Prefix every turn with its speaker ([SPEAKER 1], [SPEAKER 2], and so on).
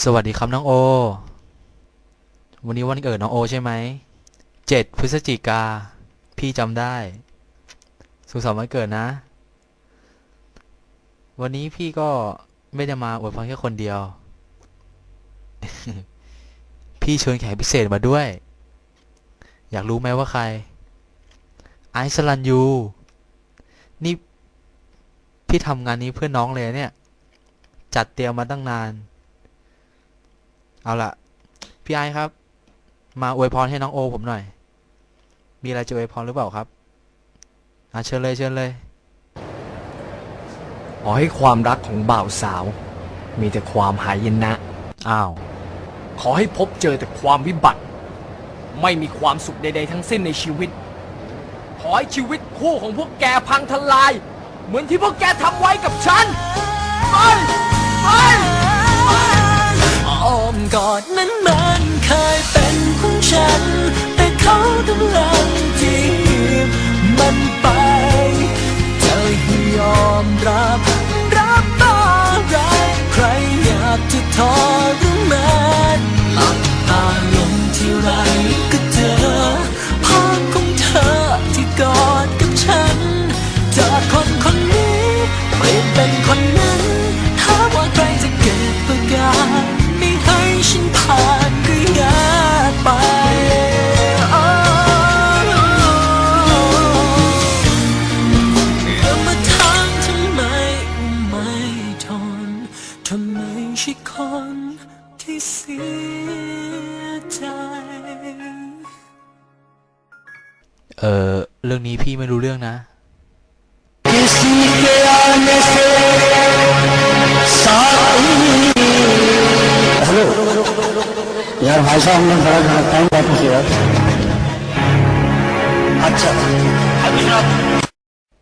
[SPEAKER 1] สวัสดีครับน้องโอ วันนี้วันเกิดน้องโอใช่ไหม เจ็ดพฤศจิกา พี่จำได้ สุขสันต์วันเกิดนะ วันนี้พี่ก็ไม่ได้มาอวยพรแค่คนเดียว พี่เชิญแขกพิเศษมาด้วย อยากรู้ไหมว่าใคร ไอซ์ลันยู นี่ พี่ทำงานนี้เพื่อน้องเลยเนี่ย จัดเตรียมมาตั้งนาน เอาล่ะพี่ไอซ์ครับ มาอวยพรให้น้องโอ ผมหน่อย มีอะไรจะอวยพรหรือเปล่าครับอะเชิญเลยเชิญเลย
[SPEAKER 2] ขอให้ความรักของบ่าวสาว มีแต่ความหายนะ
[SPEAKER 1] อ้าว
[SPEAKER 2] ขอให้พบเจอแต่ความวิบัติ ไม่มีความสุขใดๆทั้งสิ้นในชีวิต ขอให้ชีวิตคู่ของพวกแกพังทลาย เหมือนที่พวกแกทำไว้กับฉัน ไป ไป
[SPEAKER 3] อ้ อมกอดนั้นมัน คนที่เสียใจ
[SPEAKER 1] เออเรื่องนี้พี่ไม่รู้เรื่องนะ
[SPEAKER 3] किसी के आने से
[SPEAKER 4] यार भाई साहब हमने बड़ा गलत टाइम बात किया अच्छा